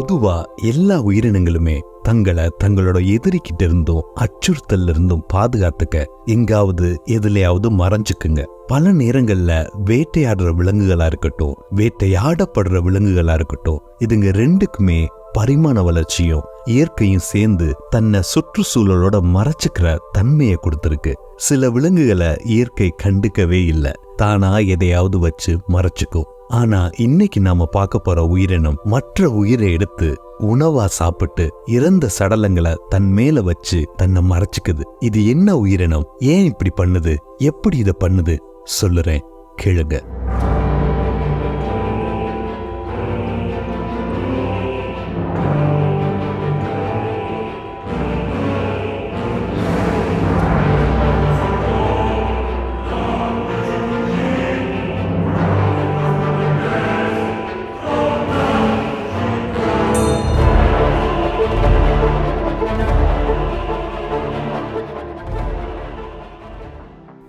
பொதுவா எல்லா உயிரினங்களுமே தங்களை தங்களோட எதிரிக்கிட்ட இருந்தும் அச்சுறுத்தல்ல இருந்தும் பாதுகாத்துக்க எங்காவது எதுலையாவது மறைஞ்சுக்குங்க. பல நேரங்கள்ல வேட்டையாடுற விலங்குகளா இருக்கட்டும் வேட்டையாடப்படுற விலங்குகளா இருக்கட்டும் இதுங்க ரெண்டுக்குமே பரிமாண வளர்ச்சியும் இயற்கையும் சேர்ந்து தன்னை சுற்றுச்சூழலோட மறைச்சுக்கிற தன்மையை கொடுத்துருக்கு. சில விலங்குகளை இயற்கை கண்டுக்கவே இல்லை. தானா எதையாவது வச்சு மறைச்சுக்கும். ஆனா இன்னைக்கு நாம பார்க்க போற உயிரினம் மற்ற உயிரை எடுத்து உணவா சாப்பிட்டு இறந்த சடலங்களை தன் மேல வச்சு தன்னை மறைச்சுக்குது. இது என்ன உயிரினம்? ஏன் இப்படி பண்ணுது? எப்படி இதை பண்ணுது? சொல்லுறேன். கேளுங்க.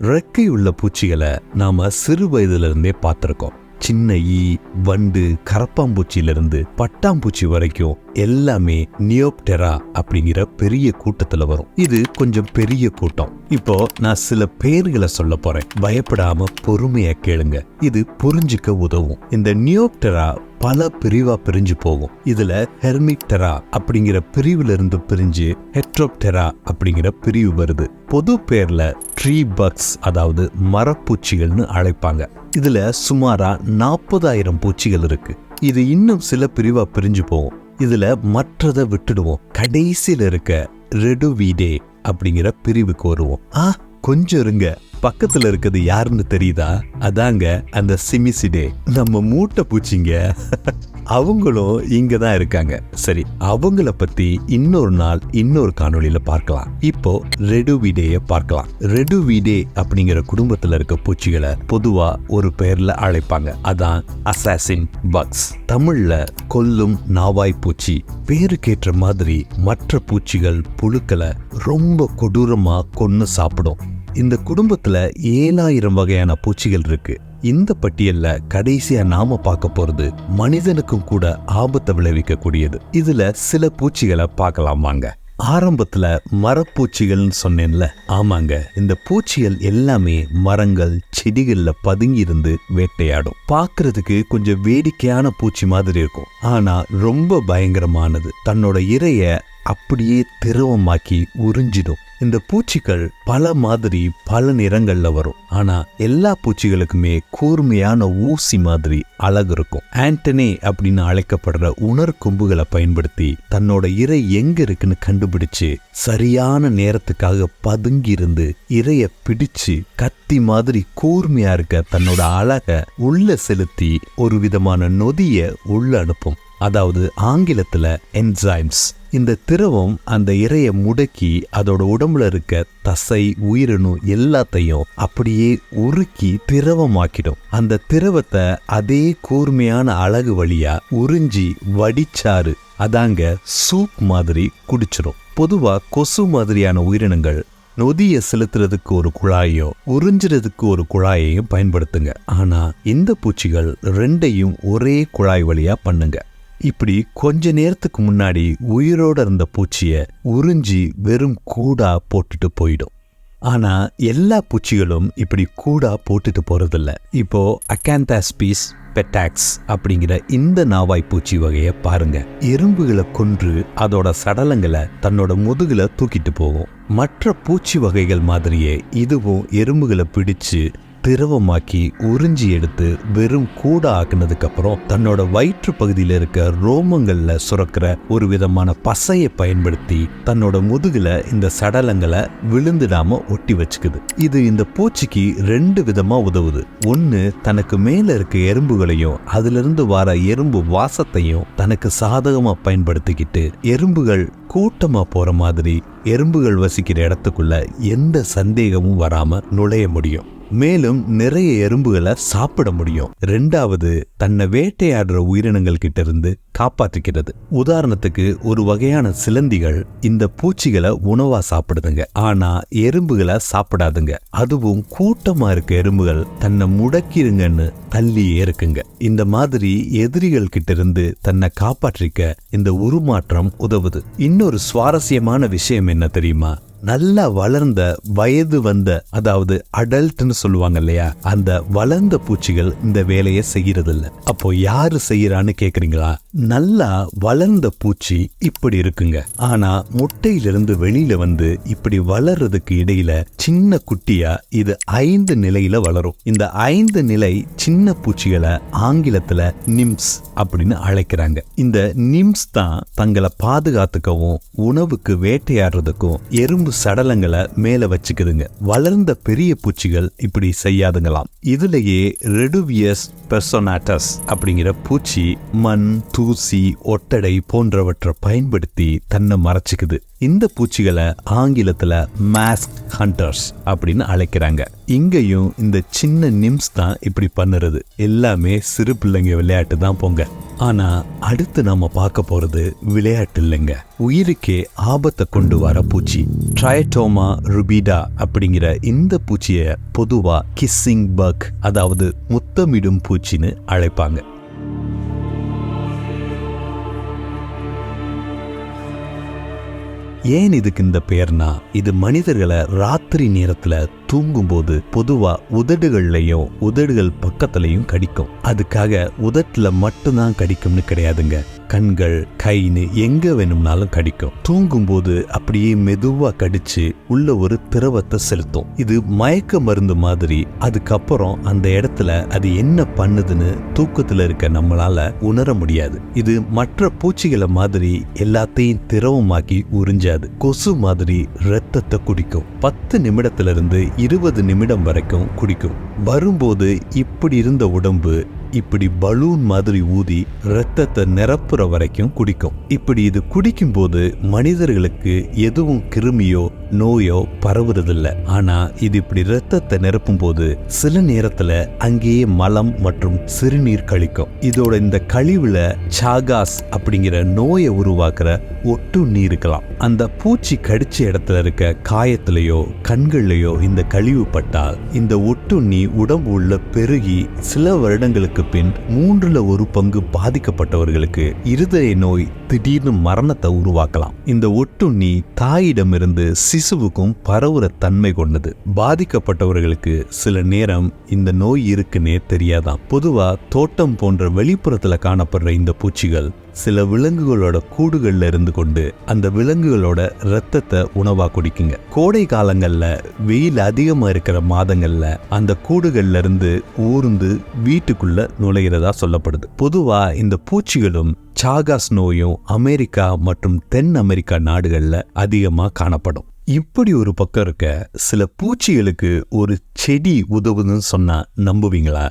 ரெக்கை உள்ள பூச்சிகளை நாம சிறு வயதுலேருந்தே பார்த்துருக்கோம். சின்ன ஈ வண்டு கரப்பாம்பூச்சியிலிருந்து பட்டாம்பூச்சி வரைக்கும் எல்லாமே நியோப்டெரா அப்படிங்கிற பெரிய கூட்டத்துல வரும். இது கொஞ்சம் பெரிய கூட்டம். இப்போ நான் சில பேர்களை சொல்ல போறேன். பயப்படாம பொறுமையா கேளுங்க. இது புரிஞ்சுக்க உதவும். இந்த நியோப்டெரா பல பிரிவா பிரிஞ்சு போகும். இதுல ஹெர்மிட்டெரா அப்படிங்கிற பிரிவுல இருந்து பிரிஞ்சு ஹெட்ரோப்டெரா அப்படிங்கிற பிரிவு வருது. பொது பேர்ல ட்ரீ பக்ஸ் அதாவது மரப்பூச்சிகள்னு அழைப்பாங்க. இதுல சுமாரா நாற்பதாயிரம் பூச்சிகள் இருக்கு. இது இன்னும் சில பிரிவா பிரிஞ்சு போகும். இதுல மற்றதை விட்டுடுவோம். கடைசியில் இருக்க ரெடுவீடே அப்படிங்கிற பிரிவுக்கு வருவோம். ஆ கொஞ்சம் இருங்க. பக்கத்துல இருக்கிறது யாருன்னு தெரியுதா? அதாங்க அந்த சிமிசிடே. நம்ம மூட்டை பூச்சிங்க. அவங்களும் இங்கே தான் இருக்காங்க. சரி அவங்கள பற்றி இன்னொரு நாள் இன்னொரு காணொலியில் பார்க்கலாம். இப்போ ரெடுவிடேயை பார்க்கலாம். ரெடுவிடே அப்படிங்கிற குடும்பத்தில் இருக்க பூச்சிகளை பொதுவாக ஒரு பெயரில் அழைப்பாங்க. அதான் அசாசின் பக்ஸ். தமிழில் கொல்லும் நாவாய் பூச்சி. பேருக்கேற்ற மாதிரி மற்ற பூச்சிகள் புழுக்களை ரொம்ப கொடூரமாக கொன்று சாப்பிடும். இந்த குடும்பத்தில் ஏழாயிரம் வகையான பூச்சிகள் இருக்குது இந்த பட்டியல்ல கடைசியா நாம பார்க்க போறது மனிதனுக்கும் கூட ஆபத்தை விளைவிக்க கூடியது இதுல சில பூச்சிகளை பார்க்கலாம் வாங்க. ஆரம்பத்துல மரப்பூச்சிகள்னு சொன்னேன்ல. ஆமாங்க. இந்த பூச்சிகள் எல்லாமே மரங்கள் செடிகள்ல பதுங்கி இருந்து வேட்டையாடும். பாக்குறதுக்கு கொஞ்சம் வேடிக்கையான பூச்சி மாதிரி இருக்கும். ஆனா ரொம்ப பயங்கரமானது. தன்னோட இறைய அப்படியே திரவமாக்கி உறிஞ்சிடும். இந்த பூச்சிகள் பல மாதிரி பல நிறங்களில் வரும். ஆனால் எல்லா பூச்சிகளுக்குமே கூர்மையான ஊசி மாதிரி அழகு இருக்கும். ஆண்டனே அப்படின்னு அழைக்கப்படுற உணர் கொம்புகளை பயன்படுத்தி தன்னோட இறை எங்க இருக்குன்னு கண்டுபிடிச்சு சரியான நேரத்துக்காக பதுங்கி இருந்து இறைய பிடிச்சு கத்தி மாதிரி கூர்மையா இருக்க தன்னோட அழக உள்ள செலுத்தி ஒரு விதமான நொதிய உள்ள அனுப்பும். அதாவது ஆங்கிலத்தில் என்சைம்ஸ் இந்த திரவம் அந்த இறையை முடக்கி அதோட உடம்புல இருக்க தசை உயிரணு எல்லாத்தையும் அப்படியே உருக்கி திரவமாக்கிடும். அந்த திரவத்தை அதே கூர்மையான அழகு வழியா உறிஞ்சி வடிச்சாறு. அதாங்க சூப் மாதிரி குடிச்சிடும் பொதுவா கொசு மாதிரியான உயிரினங்கள் நொதியை செலுத்துறதுக்கு ஒரு குழாயோ உறிஞ்சுறதுக்கு ஒரு குழாயையும் பயன்படுத்துங்க. ஆனா இந்த பூச்சிகள் ரெண்டையும் ஒரே குழாய் வழியா பண்ணுங்க. இப்படி கொஞ்ச நேரத்துக்கு முன்னாடி உயிரோட இருந்த பூச்சியை உறிஞ்சி வெறும் கூடா போட்டுட்டு போயிடும். ஆனால் எல்லா பூச்சிகளும் இப்படி கூடா போட்டுட்டு போகிறதில்ல இப்போது அக்காந்தாஸ்பீஸ் பெட்டாக்ஸ் அப்படிங்கிற இந்த நாவாய் பூச்சி வகையை பாருங்க. எறும்புகளை கொன்று அதோட சடலங்களை தன்னோட முதுகில் தூக்கிட்டு போகும். மற்ற பூச்சி வகைகள் மாதிரியே இதுவும் எறும்புகளை பிடிச்சு திரவமாக்கி உறிஞ்சி எடுத்து வெறும் கூட ஆக்குனதுக்கப்புறம் தன்னோட வயிற்று பகுதியில் இருக்க ரோமங்களில் சுரக்கிற ஒரு விதமான பசையை பயன்படுத்தி தன்னோட முதுகில் இந்த சடலங்களை விழுந்துடாம ஒட்டி வச்சுக்குது. இது இந்த பூச்சிக்கு ரெண்டு விதமாக உதவுது. ஒன்று தனக்கு மேலே இருக்க எறும்புகளையும் அதிலிருந்து வர எறும்பு வாசத்தையும் தனக்கு சாதகமாக பயன்படுத்திக்கிட்டு எறும்புகள் கூட்டமாக போகிற மாதிரி எறும்புகள் வசிக்கிற இடத்துக்குள்ள எந்த சந்தேகமும் வராமல் நுழைய முடியும். மேலும் நிறைய எறும்புகளை சாப்பிட முடியும். ரெண்டாவது தன்னை வேட்டையாடுற உயிரினங்கள் கிட்ட இருந்து காப்பாற்றிக்கிறது உதாரணத்துக்கு ஒரு வகையான சிலந்திகள் இந்த பூச்சிகளை உணவா சாப்பிடுதுங்க. ஆனா எறும்புகளை சாப்பிடாதுங்க. அதுவும் கூட்டமா இருக்க எறும்புகள் தன்னை முடக்கிருங்கன்னு தள்ளியே இருக்குங்க. இந்த மாதிரி எதிரிகள் கிட்ட இருந்து தன்னை காப்பாற்றிக்க இந்த உருமாற்றம் உதவுது. இன்னொரு சுவாரஸ்யமான விஷயம் என்ன தெரியுமா? நல்லா வளர்ந்த வயது வந்த அதாவது அடல்ட்னு சொல்லுவாங்க இல்லையா அந்த வளர்ந்த பூச்சிகள் இந்த வேலையை செய்யறது இல்ல அப்போ யாரு செய்யறான்னு கேக்குறீங்களா? நல்லா வளர்ந்த பூச்சி இப்படி இருக்குங்க. ஆனா முட்டையிலிருந்து வெளியில வந்து இப்படி வளர்றதுக்கு இடையில சின்ன குட்டியா இது ஐந்து நிலையில வளரும். இந்த ஐந்து நிலை சின்ன பூச்சிகளை ஆங்கிலத்துல நிம்ஸ் அப்படின்னு அழைக்கிறாங்க. இந்த நிம்ஸ் தான் தங்களை பாதுகாத்துக்கவும் உணவுக்கு வேட்டையாடுறதுக்கும் எறும்பு சடலங்களை மேல வச்சுக்குதுங்க வளர்ந்த பெரிய பூச்சிகள் இப்படி செய்யாதுங்களாம். இதுலயே ரெடுவியஸ் பெர்சோனாட்டஸ் அப்படிங்கிற பூச்சி மண் தூசி ஒட்டடை போன்றவற்றை பயன்படுத்தி தன்னை மறைச்சிக்குது. இந்த பூச்சிகளை ஆங்கிலத்துல மாஸ்க் ஹண்டர்ஸ் அப்படின்னு அழைக்கிறாங்க. இங்கேயும் இந்த சின்ன நிம்ஸ் தான் இப்படி பண்ணுறது. எல்லாமே சிறு பிள்ளைங்க விளையாட்டு தான் போங்க. ஆனா அடுத்து நாம பார்க்க போறது விளையாட்டு இல்லைங்க. உயிருக்கே ஆபத்தை கொண்டு வர பூச்சி. ட்ரைட்டோமா ருபிடா அப்படிங்கிற இந்த பூச்சியை பொதுவா கிஸ்ஸிங் பக் அதாவது முத்தமிடும் பூச்சின்னு அழைப்பாங்க. ஏன் இதுக்கு இந்த பெயர்னா இது மனிதர்களை ராத்திரி நேரத்துல தூங்கும்போது பொதுவா உதடுகள்லையும் உதடுகள் பக்கத்துலையும் கடிக்கும். அதுக்காக உதட்டுல மட்டும்தான் கடிக்கும்னு கிடையாதுங்க. கண்கள் கைன்னு எங்க வேணும்னாலும் கடிக்கும். தூங்கும்போது அப்படியே மெதுவா கடிச்சு உள்ள ஒரு திரவத்தை செலுத்தும். இது மயக்க மருந்து மாதிரி. அதுக்கப்புறம் அந்த இடத்துல அது என்ன பண்ணுதுன்னு தூக்கத்துல இருக்க நம்மளால உணர முடியாது. இது மற்ற பூச்சிகளை மாதிரி எல்லாத்தையும் திரவமாக்கி உறிஞ்சாது. கொசு மாதிரி ரத்தத்தை குடிக்கும். பத்து நிமிடத்துல இருந்து இருபது நிமிடம் வரைக்கும் குடிக்கும். வரும்போது இப்படி இருந்த உடம்பு இப்படி பலூன் மாதிரி ஊதி ரத்தத்தை நிரப்புற வரைக்கும் குடிக்கும். இப்படி இது குடிக்கும்போது மனிதர்களுக்கு எதுவும் கிருமியோ நோயோ பரவுறதில்ல. ஆனா இது இப்படி ரத்தத்தை நிரப்பும் போது சில நேரத்துல அங்கேயே மலம் மற்றும் சிறுநீர் கழிக்கும். இதோட இந்த கழிவுல சாகாஸ் அப்படிங்கிற நோயை உருவாக்குற ஒட்டுண்ணி இருக்கலாம். அந்த பூச்சி கடிச்ச இடத்துல இருக்க காயத்திலேயோ கண்கள்லையோ இந்த கழிவு பட்டால் இந்த ஒட்டுண்ணி உடம்பு உள்ள பெருகி சில வருடங்களுக்கு பின் மூன்றுல ஒரு பங்கு பாதிக்கப்பட்டவர்களுக்கு இருதய நோய் திடீர்னு மரணத்தை உருவாக்கலாம். இந்த ஒட்டுண்ணி தாயிடமிருந்து சிசுவுக்கும் பரவுற தன்மை கொண்டது. பாதிக்கப்பட்டவர்களுக்கு சில நேரம் இந்த நோய் இருக்குன்னே தெரியாதாம். பொதுவா தோட்டம் போன்ற வெளிப்புறத்துல காணப்படுற இந்த பூச்சிகள் சில விலங்குகளோட கூடுகளில் இருந்து கொண்டு அந்த விலங்குகளோட ரத்தத்தை உணவாக குடிக்குங்க. கோடை காலங்களில் வெயில் அதிகமாக இருக்கிற மாதங்களில் அந்த கூடுகளில் இருந்து ஊர்ந்து வீட்டுக்குள்ள நுழைகிறதா சொல்லப்படுது. பொதுவாக இந்த பூச்சிகளும் சாகாஸ் நோயும் அமெரிக்கா மற்றும் தென் அமெரிக்கா நாடுகளில் அதிகமாக காணப்படும். இப்படி ஒரு பக்கம் இருக்க சில பூச்சிகளுக்கு ஒரு செடி உதவுதுன்னு சொன்னா நம்புவீங்களா?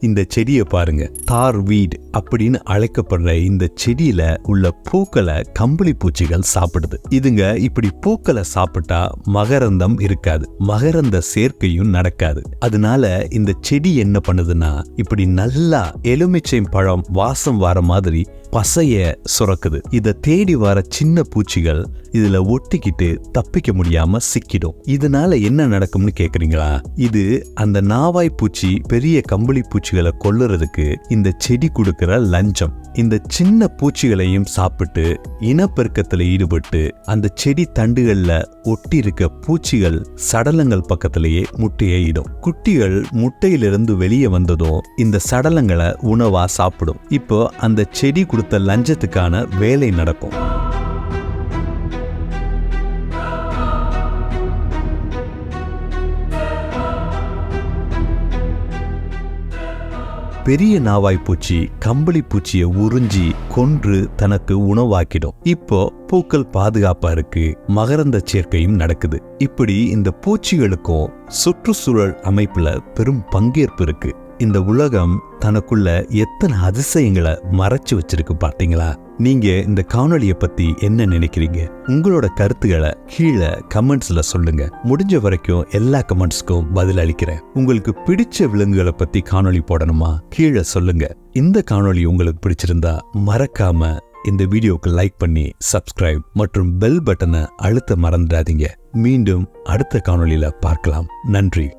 இந்த செடியை பாருங்க. தார் வீட் அப்படின்னு அழைக்கப்படுற இந்த செடியில உள்ள பூக்களை கம்பளி பூச்சிகள் சாப்பிடுது. இதுங்க இப்படி பூக்களை சாப்பிட்டா மகரந்தம் இருக்காது. மகரந்த சேர்க்கையும் நடக்காது. அதனால இந்த செடி என்ன பண்ணுதுன்னா இப்படி நல்லா எலுமிச்சை பழம் வாசம் வர மாதிரி பசைய சுரக்குது. இத தேடி வர சின்ன பூச்சிகள் இதுல ஒட்டிக்கிட்டு தப்பிக்க முடியாம சிக்கிடும். இதனால என்ன நடக்கும்னு கேக்குறீங்களா? இது அந்த நாவாய் பூச்சி பெரிய கம்பளி பூச்சிகள் கொல்லுறதுக்கு இந்த செடி கொடுக்கிற லஞ்சம். இந்த சின்ன பூச்சிகளையும் சாப்பிட்டு இனப்பெருக்கத்துல ஈடுபட்டு அந்த செடி தண்டுகள்ல ஒட்டி இருக்க பூச்சிகள் சடலங்கள் பக்கத்திலேயே முட்டையை இடும். குட்டிகள் முட்டையிலிருந்து வெளியே வந்ததும் இந்த சடலங்களை உணவா சாப்பிடும். இப்போ அந்த செடி கொடுத்த லஞ்சத்துக்கான வேலை நடக்கும். பெரிய நாவாய் பூச்சி கம்பளி பூச்சியை உறிஞ்சி கொன்று தனக்கு உணவாக்கிடும். இப்போ பூக்கள் பாதுகாப்பா இருக்கு மகரந்த சேர்க்கையும் நடக்குது. இப்படி இந்த பூச்சிகளுக்கும் சுற்றுச்சூழல் அமைப்புல பெரும் பங்கேற்பு இருக்கு. இந்த உலகம் தனக்குள்ள எத்தனை அதிசயங்களை மறைச்சு வச்சிருக்கு பார்த்தீங்களா நீங்க இந்த காணொலியை பத்தி என்ன நினைக்கிறீங்க? உங்களோட கருத்துக்களை கீழே கமெண்ட்ஸ்ல சொல்லுங்க. முடிஞ்ச வரைக்கும் எல்லா கமெண்ட்ஸ்க்கும் பதில் அளிக்கிறேன். உங்களுக்கு பிடிச்ச விலங்குகளை பத்தி காணொளி போடணுமா? கீழே சொல்லுங்க. இந்த காணொளி உங்களுக்கு பிடிச்சிருந்தா மறக்காம இந்த வீடியோக்கு லைக் பண்ணி சப்ஸ்கிரைப் மற்றும் பெல் பட்டனை அழுத்த மறந்துடாதீங்க. மீண்டும் அடுத்த காணொளியில பார்க்கலாம். நன்றி.